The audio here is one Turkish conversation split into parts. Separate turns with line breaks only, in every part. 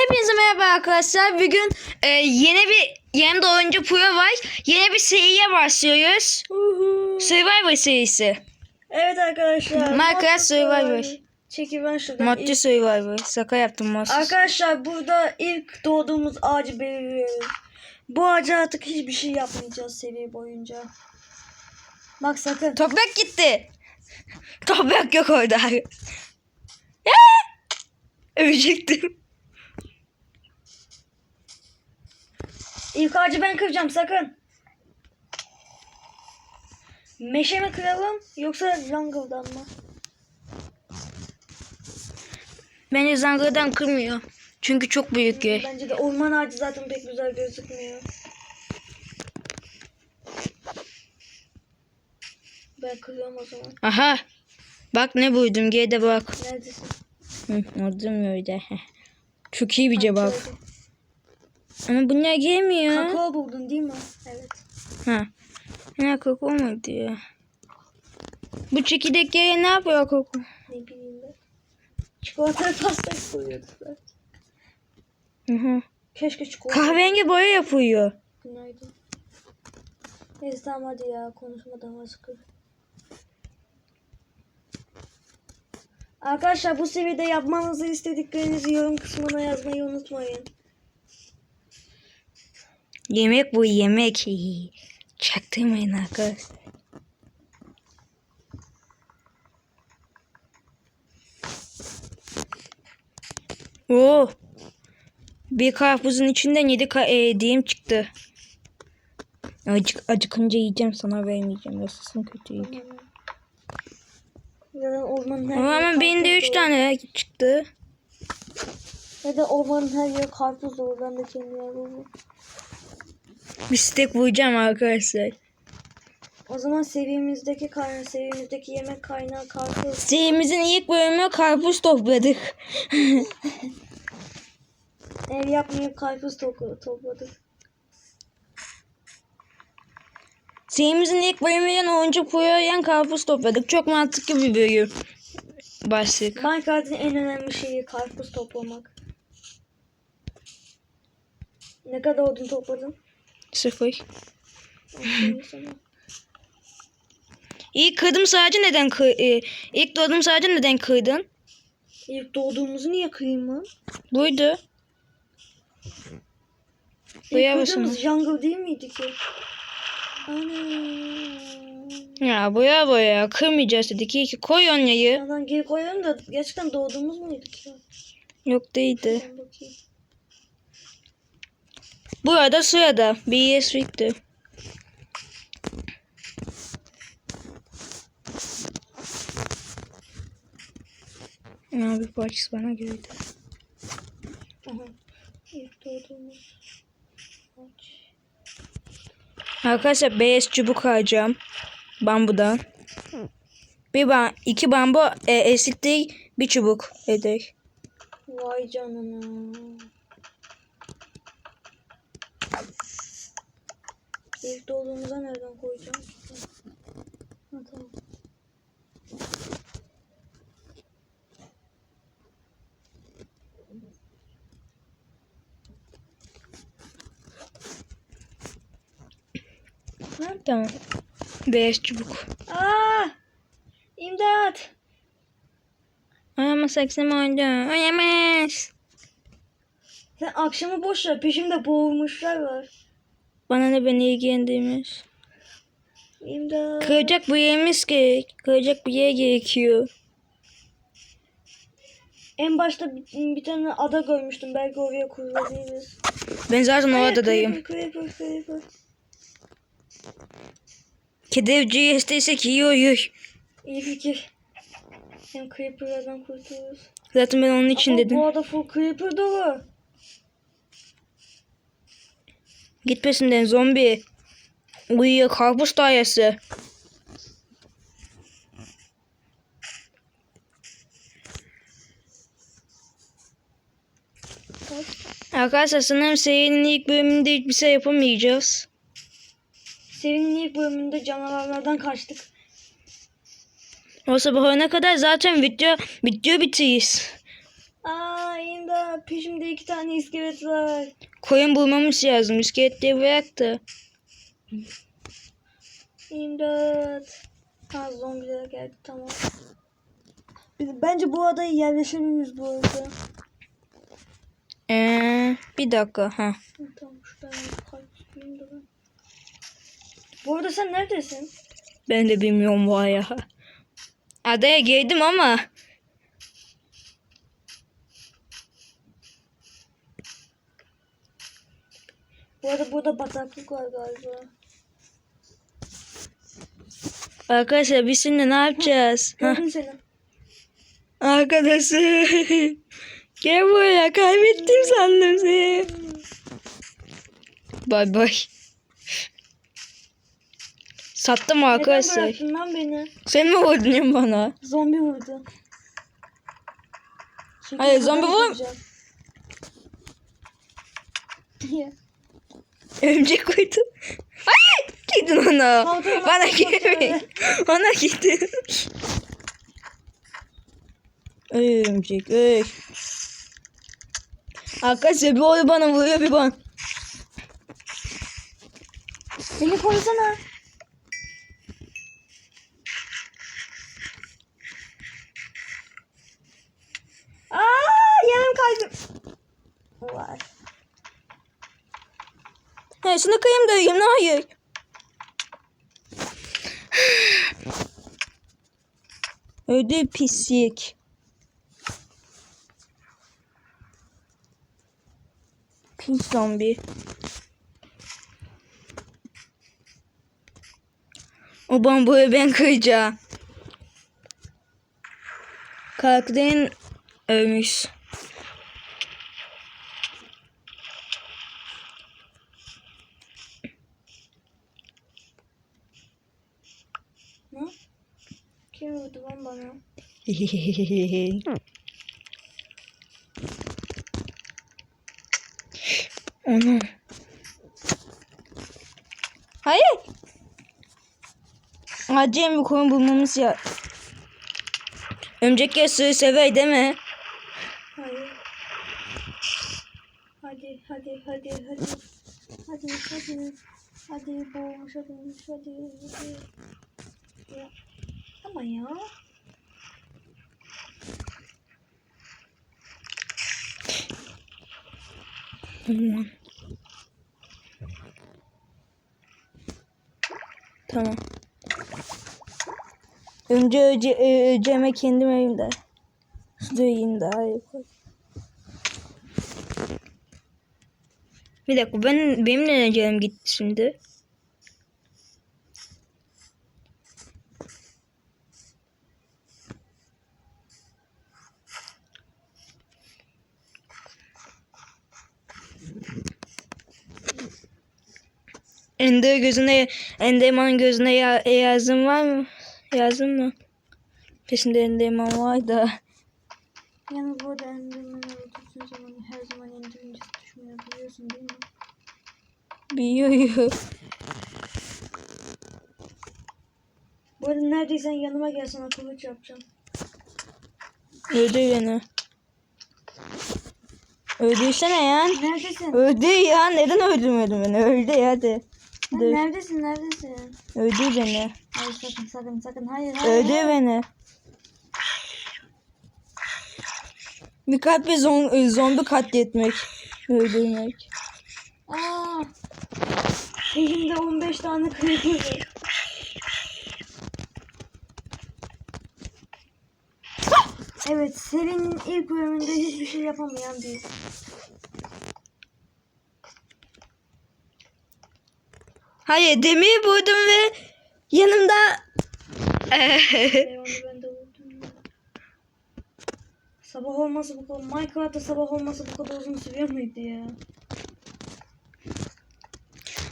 Hepinize merhaba arkadaşlar. Bugün e, yeni bir yeni de oyuncu Puyo var. Yeni bir seriye başlıyoruz. Survivor serisi.
Evet arkadaşlar.
Minecraft Survivor.
Çekil ben şuradan.
Modcu
İlk-
Survivor. Şaka yaptım Moses.
Arkadaşlar burada ilk doğduğumuz ağacı belirliyoruz. Bu ağaca artık hiçbir şey yapmayacağız seviye boyunca. Bak sakın.
Toprak gitti. Toprak yok orada. Ölecektim.
İlk ağacı ben kıracağım sakın. Meşe mi kıralım yoksa jungle'dan mı?
Beni zangırdan kırmıyor. Çünkü çok büyük yer.
Bence de orman ağacı zaten pek güzel gözükmüyor. Ben kırıyorum o zaman.
Aha. Bak ne buydum. G'de bak.
Neredesin?
Hı, orada mı öyle? Çok iyi bir cevap. Ama bunlar gelmiyor.
Kakao buldun değil mi? Evet.
Ha. Ne koku muydu ya? Bu çekirdek yere ne yapıyor koku?
Ne bileyim ben. Çikolata pasta koyuyordular.
Hı hı.
Keşke çikolata.
Kahverengi boya yapıyor.
Günaydın. Neyse tamam hadi ya konuşmadan başka. Arkadaşlar bu seviyede yapmanızı istediklerinizi yorum kısmına yazmayı unutmayın.
Yemek bu yemek. Çaktırmayın arkadaşlar. Oo. Bir karpuzun içinden yedi ka e, çıktı. Acık, acıkınca yiyeceğim sana vermeyeceğim. Nasılsın kötü yiyeceğim.
Zaten ormanın her
Ama benim de
karpuz
üç
dolu.
tane çıktı.
Ya da ormanın her yeri karpuz. Ben de kendi yerim.
Bir steak vuracağım arkadaşlar.
O zaman seviyemizdeki kaynağı, seviyemizdeki yemek kaynağı karpuz.
Serimizin ilk bölümü karpuz topladık.
Ev yapmayıp karpuz to- topladık.
Serimizin ilk bölümünden oyuncu Puyo'yan karpuz topladık. Çok mantıklı bir bölüm. Başlık.
Minecraft'ın en önemli şeyi karpuz toplamak. Ne kadar odun topladın?
Sıfır.
Sana.
İlk kırdım sadece neden kır... e, ilk doğdum sadece neden kırdın?
İlk doğduğumuzu niye kırayım mı?
Buydu.
İlk
Duyar
kırdığımız jungle değil miydi ki? Ana.
Ya boya boya kırmayacağız dedik. İyi ki koy onyayı.
Yandan geri koyalım da gerçekten doğduğumuz muydu ki?
Yok değildi.
Ben bakayım.
Bu arada sırada bir yes bitti. Ya bir parçası bana geldi. Arkadaşlar beyaz çubuk alacağım. Bambudan. Bir ban iki bambu e, eşittir bir çubuk eder.
Vay canına. İlk doğduğumuza nereden koyacağım? Ha, tamam.
Tamam. Beyaz çubuk.
Aa! İmdat!
Ayağıma saksım oldu. Oyamaz.
Sen akşamı boş ver. Peşimde boğulmuşlar var.
Bana ne beni ilgilendirmez.
İmdat.
Kıracak bir yerimiz gerek. Kıracak bir yer gerekiyor.
En başta bir, bir tane ada görmüştüm. Belki oraya kurulabiliriz.
Ben zaten o adadayım.
Creeper, creeper, creeper.
Kedi evciyi istesek iyi olur.
İyi fikir. Hem creeper'lardan kurtuluruz.
Zaten ben onun için
Ama
dedim.
bu ada full creeper dolu.
Git peşinden zombi. Uyuyor karpuz dayası. Arkadaşlar sanırım serinin ilk bölümünde hiçbir şey yapamayacağız.
Serinin ilk bölümünde canavarlardan kaçtık.
O sabah ne kadar zaten video video bitiririz.
Aa imdat peşimde iki tane iskelet var.
Koyun bulmamız lazım. İskeletleri bırak da.
İmdat. Ha zombiler geldi tamam. Biz- Bence bu adaya yerleşebiliriz bu arada.
Ee, bir dakika. Ha.
Tamam şuradan bir kalp tutayım da ben. Bu arada sen neredesin?
Ben de bilmiyorum bu ya. Adaya girdim ama.
Bu arada burada bataklık var galiba.
Arkadaşlar biz şimdi ne yapacağız? Hah.
Gördüm seni.
Arkadaşım. Gel buraya kaybettim sandım seni. Bay bay. Sattım
Neden
arkadaşlar.
bıraktın lan beni?
Sen mi vurdun ya bana?
Zombi vurdu. Şekil
Hayır, zombi
fotoğraf
vur-
yapacağım. Ya.
Örümcek koydum. Hayır! Gidin ona. Bana gelmeyin. Ona gidin. Ey Örümcek ey. Arkadaşlar bir oy bana vuruyor bir bana.
Beni korusana. Aa, yarım kalbim. Var.
He şunu kıyım da yiyeyim hayır. Öyle pislik. Pis zombi. O bambuyu ben kıracağım. Karakterin ölmüş.
Ne? Kim vurdu lan bana?
Onu. Hayır. Acem bir koyun bulmamız ya. Ömcek yasığı sever değil mi?
Hayır. Hadi hadi hadi hadi. Hadi hadi. Hadi boğulmuş hadi hadi hadi. Ya. Ama ya.
Aman. Tamam. Önce öce, öceme kendim evimde. Suyu daha koy. Bir dakika ben benim neden canım gitti şimdi? Ender gözüne Enderman gözüne ya, yazım var mı? Yazım mı? Peşinde Enderman var da.
Yalnız bu arada endirmeni öldürdüğün zaman her zaman endirincesi düşmüyor biliyorsun değil mi?
Biliyor.
Bu arada neredeysen yanıma gelsen kılıç yapacağım.
Öldür beni. Öldürsene ya.
Neredesin?
Öldü ya. Neden öldürmedin beni? Öldü ya hadi. Dur.
neredesin neredesin?
Öldür beni.
Hayır sakın sakın sakın hayır hayır.
Öldür beni. Kalp ve zom- zombi katletmek. Öldürmek.
Aa. Elimde 15 tane creeper. Evet, serinin ilk bölümünde hiçbir şey yapamayan bir.
Hayır demir buldum ve yanımda
Ee. Sabah olması bu kadar. Minecraft'ta sabah olması bu kadar uzun sürüyor muydu ya?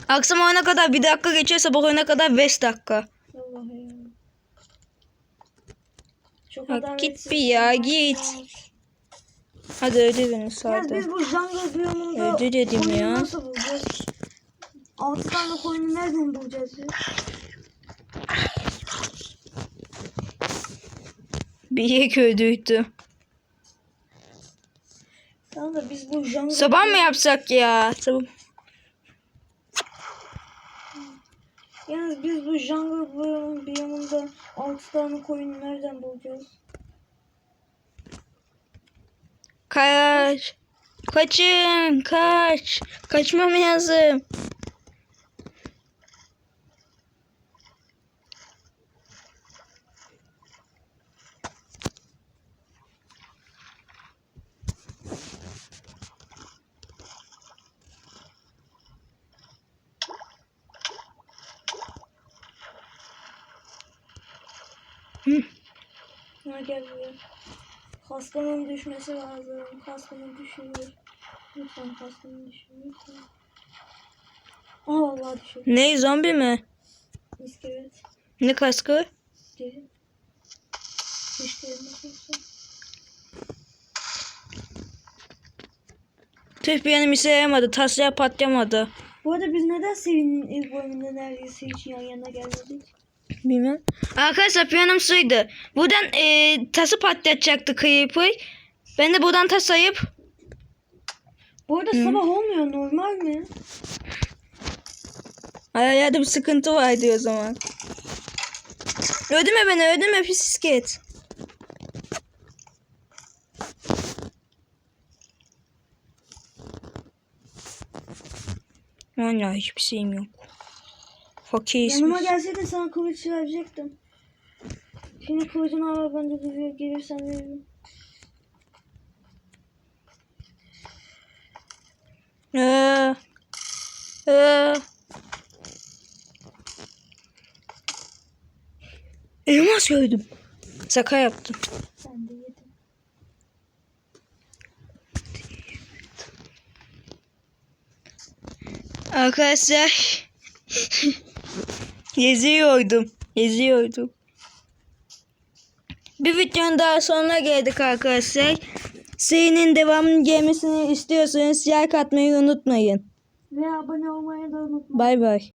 akşam oyuna kadar bir dakika geçiyor sabah oyuna kadar 5 dakika.
Allah ya. Çok
git bir ya, git. Hadi
Yalnız
sağda.
biz bu jungle biyomunda
Öldü dedim ya.
nasıl bulacağız? 6 tane koyunu nereden bulacağız ya?
Bir yek öldürdü.
Tamam da biz bu jungle...
Sabah mı yapsak ya? Sabah.
Yalnız biz bu jungle bölümün bir yanında 6 tane koyun nereden bulacağız?
Kaç. Kaçın. Kaç. Kaçmam lazım.
Ha gel buraya. Kaskanın düşmesi lazım. Kaskanın düşüyor. Lütfen kaskanın düşüyor. Lütfen. Aa vallahi düşüyor.
Ne zombi mi?
İskelet.
Ne kaskı?
Nasıl
Tüh bir yanım işe yaramadı. Tasya patlamadı.
Bu arada biz neden Sevin'in ilk bölümünde neredeyse hiç yan yana gelmedik?
Bilmem. Arkadaşlar planım suydu. Buradan e, tası patlatacaktı Creeper. Ben de buradan tas ayıp
Bu arada sabah olmuyor normal mi?
ayarlarda bir sıkıntı var diyor o zaman. Öldürme beni öldürme pis iskelet. Valla hiçbir şeyim yok. Fakir.
Yanıma gelseydin sana kılıç verecektim. Şimdi kılıcını al ben de duruyor gelirsen veririm.
Ee, ee. Elmas gördüm. Saka yaptım.
Ben de yedim.
Arkadaşlar yazıyordum. Yazıyordum. Bir videonun daha sonuna geldik arkadaşlar. Serinin devamının gelmesini istiyorsanız like atmayı unutmayın.
Ve abone olmayı da unutma.
Bay bay.